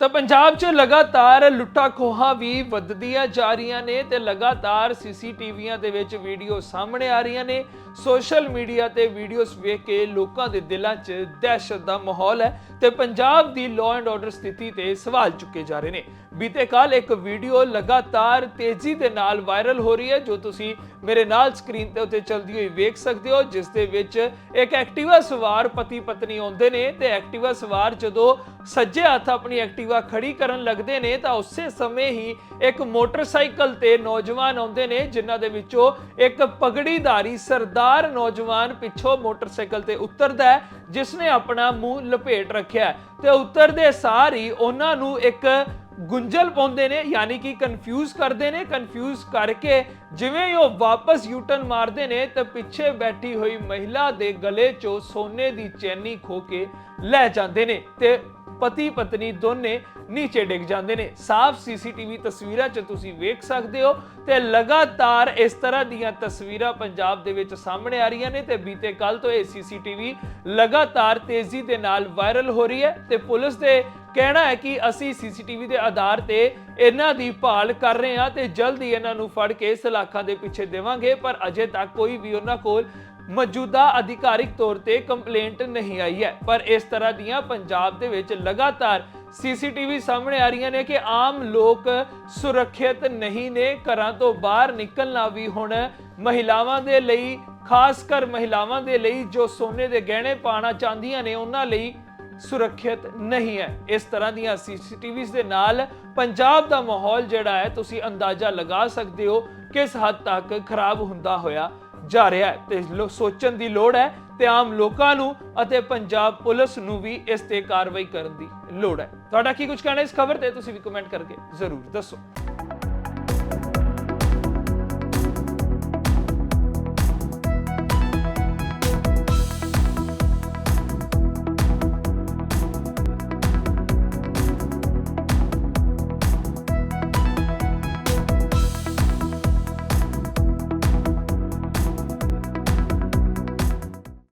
ਤਾਂ ਪੰਜਾਬ 'ਚ ਲਗਾਤਾਰ ਲੁੱਟਾਂ ਖੋਹਾਂ ਵੀ ਵੱਧਦੀਆਂ ਜਾ ਰਹੀਆਂ ਨੇ ਤੇ ਲਗਾਤਾਰ ਸੀਸੀਟੀਵੀਆਂ ਦੇ ਵਿੱਚ ਵੀਡੀਓ ਸਾਹਮਣੇ ਆ ਰਹੀਆਂ ਨੇ। ਸੋਸ਼ਲ ਮੀਡੀਆ ਤੇ ਵੀਡੀਓਜ਼ ਵੇਖ ਕੇ ਲੋਕਾਂ ਦੇ ਦਿਲਾਂ 'ਚ ਦਹਿਸ਼ਤ ਦਾ ਮਾਹੌਲ ਹੈ ਤੇ ਪੰਜਾਬ ਦੀ ਲਾਅ ਐਂਡ ਆਰਡਰ ਸਥਿਤੀ ਤੇ ਸਵਾਲ ਚੁੱਕੇ ਜਾ ਰਹੇ ਨੇ। ਬੀਤੇ ਕੱਲ ਇੱਕ ਵੀਡੀਓ ਲਗਾਤਾਰ ਤੇਜ਼ੀ ਦੇ ਨਾਲ ਵਾਇਰਲ ਹੋ ਰਹੀ ਹੈ, ਜੋ ਤੁਸੀਂ ਮੇਰੇ ਨਾਲ ਸਕਰੀਨ ਤੇ ਉੱਤੇ ਚਲਦੀ ਹੋਈ ਵੇਖ ਸਕਦੇ ਹੋ, ਜਿਸ ਦੇ ਵਿੱਚ ਇੱਕ ਐਕਟਿਵਾ ਸਵਾਰ ਪਤੀ ਪਤਨੀ ਆਉਂਦੇ ਨੇ ਤੇ ਐਕਟਿਵਾ ਸਵਾਰ ਜਦੋਂ ਸੱਜੇ ਹੱਥ ਆਪਣੀ ਐਕਟਿਵਾ ਖੜੀ ਕਰਨ ਲੱਗਦੇ ਨੇ ਤਾਂ ਉਸੇ ਸਮੇਂ ਹੀ ਇੱਕ ਮੋਟਰਸਾਈਕਲ ਤੇ ਨੌਜਵਾਨ ਆਉਂਦੇ ਨੇ ਜਿਨ੍ਹਾਂ ਦੇ ਵਿੱਚੋਂ ਇੱਕ ਪਗੜੀਧਾਰੀ ਸਰਦਾਰ ਨੌਜਵਾਨ ਪਿੱਛੋਂ ਮੋਟਰਸਾਈਕਲ ਤੇ ਉਤਰਦਾ ਹੈ ਜਿਸ ਨੇ ਆਪਣਾ ਮੂੰਹ ਲਪੇਟ ਰੱਖਿਆ ਤੇ ਉਤਰਦੇ ਸਾਰ ਹੀ ਉਹਨਾਂ ਨੂੰ ਇੱਕ ਗੁੰਝਲ ਪਾਉਂਦੇ ਨੇ ਯਾਨੀ ਕਿ ਕਨਫਿਊਜ਼ ਕਰਦੇ ਨੇ ਕਨਫਿਊਜ਼ ਕਰਕੇ ਜਿਵੇਂ ਹੀ ਉਹ ਵਾਪਸ ਯੂਟਰਨ ਮਾਰਦੇ ਨੇ ਤਾਂ ਪਿੱਛੇ ਬੈਠੀ ਹੋਈ ਮਹਿਲਾ ਦੇ ਗਲੇ 'ਚੋਂ ਸੋਨੇ ਦੀ ਚੈਨੀ ਖੋ ਕੇ ਲੈ ਜਾਂਦੇ ਨੇ ਤੇ ਪਤੀ ਪਤਨੀ ਦੋਨੇ ਨੀਚੇ ਡਿੱਗ ਜਾਂਦੇ ਨੇ। ਸਾਫ਼ ਸੀਸੀਟੀਵੀ ਤਸਵੀਰਾਂ 'ਚ ਤੁਸੀਂ ਵੇਖ ਸਕਦੇ ਹੋ ਤੇ ਲਗਾਤਾਰ ਇਸ ਤਰ੍ਹਾਂ ਦੀਆਂ ਤਸਵੀਰਾਂ ਪੰਜਾਬ ਦੇ ਵਿੱਚ ਸਾਹਮਣੇ ਆ ਰਹੀਆਂ ਨੇ ਤੇ ਬੀਤੇ ਕੱਲ ਤੋਂ ਇਹ ਸੀਸੀਟੀਵੀ ਲਗਾਤਾਰ ਤੇਜ਼ੀ ਦੇ ਨਾਲ ਵਾਇਰਲ ਹੋ ਰਹੀ ਹੈ ਤੇ ਪੁਲਿਸ ਦੇ ਕਹਿਣਾ ਹੈ ਕਿ ਅਸੀਂ ਸੀਸੀਟੀਵੀ ਦੇ ਆਧਾਰ ਤੇ ਇਹਨਾਂ ਦੀ ਭਾਲ ਕਰ ਰਹੇ ਹਾਂ ਤੇ ਜਲਦੀ ਇਹਨਾਂ ਨੂੰ ਫੜ ਕੇ ਸਲਾਖਾਂ ਦੇ ਪਿੱਛੇ ਦੇਵਾਂਗੇ, ਪਰ ਅਜੇ ਤੱਕ ਕੋਈ ਵੀ ਉਹਨਾਂ ਕੋਲ ਮੌਜੂਦਾ ਅਧਿਕਾਰਿਕ ਤੌਰ ਤੇ ਕੰਪਲੇਂਟ ਨਹੀਂ ਆਈ ਹੈ। ਪਰ ਇਸ ਤਰ੍ਹਾਂ ਦੀਆਂ ਪੰਜਾਬ ਦੇ ਵਿੱਚ ਲਗਾਤਾਰ ਸੀਸੀਟੀਵੀ ਸਾਹਮਣੇ ਆ ਰਹੀਆਂ ਨੇ ਕਿ ਆਮ ਲੋਕ ਸੁਰੱਖਿਅਤ ਨਹੀਂ ਨੇ। ਘਰਾਂ ਤੋਂ ਬਾਹਰ ਨਿਕਲਣਾ ਵੀ ਹੁਣ ਮਹਿਲਾਵਾਂ ਦੇ ਲਈ, ਖਾਸ ਕਰ ਮਹਿਲਾਵਾਂ ਦੇ ਲਈ ਜੋ ਸੋਨੇ ਦੇ ਗਹਿਣੇ ਪਾਣਾ ਚਾਹੁੰਦੀਆਂ ਨੇ, ਉਹਨਾਂ ਲਈ ਸੁਰੱਖਿਅਤ ਨਹੀਂ ਹੈ। ਇਸ ਤਰ੍ਹਾਂ ਦੀਆਂ ਸੀਸੀਟੀਵੀਜ਼ ਦੇ ਨਾਲ ਪੰਜਾਬ ਦਾ ਮਾਹੌਲ ਜਿਹੜਾ ਹੈ, ਤੁਸੀਂ ਅੰਦਾਜ਼ਾ ਲਗਾ ਸਕਦੇ ਹੋ ਕਿਸ ਹੱਦ ਤੱਕ ਖਰਾਬ ਹੁੰਦਾ ਹੋਇਆ ਜਾ ਰਿਹਾ ਹੈ ਤੇ ਸੋਚਣ ਦੀ ਲੋੜ ਹੈ ਤੇ ਆਮ ਲੋਕਾਂ ਨੂੰ ਅਤੇ ਪੰਜਾਬ ਪੁਲਿਸ ਨੂੰ ਵੀ ਇਸ ਤੇ ਕਾਰਵਾਈ ਕਰਨ ਦੀ ਲੋੜ ਹੈ। ਤੁਹਾਡਾ ਕੀ ਕੁਝ ਕਹਿਣਾ ਇਸ ਖਬਰ ਤੇ ਤੁਸੀਂ ਵੀ ਕਮੈਂਟ ਕਰਕੇ ਜ਼ਰੂਰ ਦੱਸੋ।